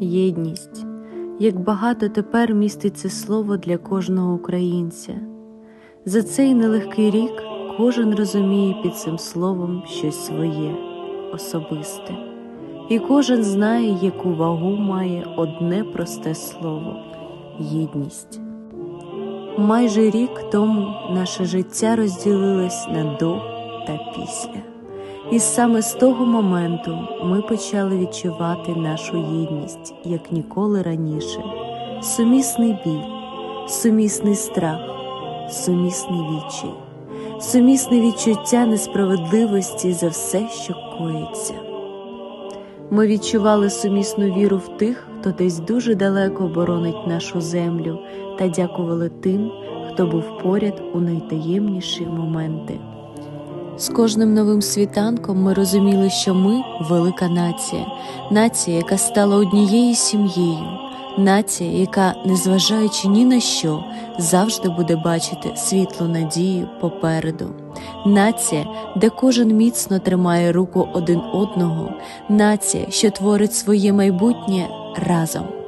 єдність. Як багато тепер містить це слово для кожного українця. За цей нелегкий рік кожен розуміє під цим словом щось своє, особисте, і кожен знає, яку вагу має одне просте слово єдність. Майже рік тому наше життя розділилось на до та після. І саме з того моменту ми почали відчувати нашу єдність, як ніколи раніше. Сумісний біль, сумісний страх, сумісний відчай, сумісне відчуття несправедливості за все, що коїться. Ми відчували сумісну віру в тих, хто десь дуже далеко боронить нашу землю, та дякували тим, хто був поряд у найтаємніші моменти. З кожним новим світанком ми розуміли, що ми велика нація, нація, яка стала однією сім'єю, нація, яка, незважаючи ні на що, завжди буде бачити світлу надію попереду, нація, де кожен міцно тримає руку один одного, нація, що творить своє майбутнє разом.